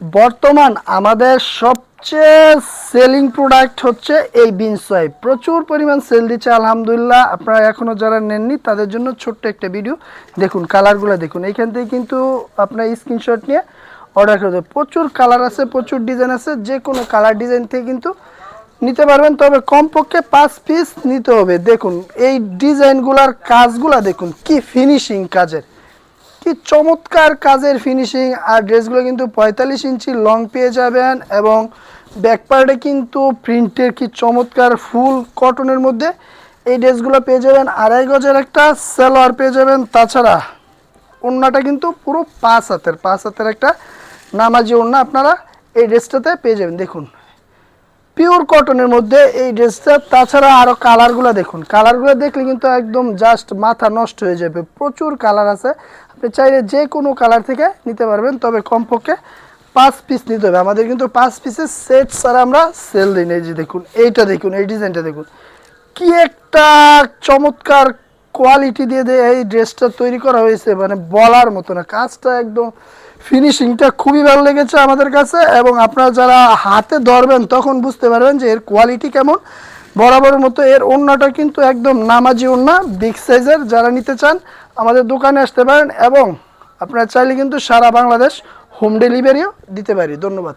বর্তমান আমাদের সবচেয়ে সেলিং প্রোডাক্ট হচ্ছে এই বিনস ওয়াইপ প্রচুর পরিমাণ সেল দিচ্ছে, আলহামদুলিল্লাহ। আপনারা এখনও যারা নেননি, তাদের জন্য ছোট্ট একটা ভিডিও দেখুন কালারগুলো দেখুন। এইখান থেকে কিন্তু আপনার স্ক্রিনশট নিয়ে অর্ডার করে প্রচুর কালার আছে, প্রচুর ডিজাইন আছে। যে কোনো কালার ডিজাইন থেকে কিন্তু নিতে পারবেন। তবে কমপক্ষে পাঁচ পিস নিতে হবে। দেখুন, এই ডিজাইনগুলার কাজগুলা দেখুন। কি ফিনিশিং কাজের। কি চমৎকার কাজের ফিনিশিং আর ড্রেসগুলো কিন্তু পঁয়তাল্লিশ ইঞ্চি লং পেয়ে যাবেন এবং ব্যাকপার্টে কিন্তু প্রিন্টের কি চমৎকার ফুল কটনের মধ্যে এই ড্রেসগুলো পেয়ে যাবেন। আড়াই গজের একটা সালোয়ার পেয়ে যাবেন। তাছাড়া ওড়নাটা কিন্তু পুরো পাঁচ হাতের পাঁচ হাতের একটা নামাজি ওড়না আপনারা এই ড্রেসটাতে পেয়ে যাবেন। দেখুন পিওর কটনের মধ্যে এই ড্রেসটা। তাছাড়া আরও কালারগুলো দেখুন। কালারগুলো দেখলে কিন্তু একদম জাস্ট মাথা নষ্ট হয়ে যাবে। প্রচুর কালার আছে। আপনি চাইলে যে কোনো কালার থেকে নিতে পারবেন, তবে কমপক্ষে পাঁচ পিস নিতে হবে। আমাদের কিন্তু পাঁচ পিসের সেট ছাড়া আমরা সেল দিই না। এই যে দেখুন, এইটা দেখুন, এই ডিজাইনটা দেখুন। কি একটা চমৎকার কোয়ালিটি দিয়ে দিয়ে এই ড্রেসটা তৈরি করা হয়েছে মানে বলার মতো না। কাজটা একদম ফিনিশিংটা খুবই ভালো লেগেছে আমাদের কাছে, এবং আপনারা যারা হাতে ধরবেন তখন বুঝতে পারবেন যে এর কোয়ালিটি কেমন। বরাবরের মতো এর ওড়নাটা কিন্তু একদম নামাজি ওড়না বিগ সাইজের যারা নিতে চান আমাদের দোকানে আসতে পারেন এবং আপনারা চাইলে কিন্তু সারা বাংলাদেশ হোম ডেলিভারিও দিতে পারি। ধন্যবাদ।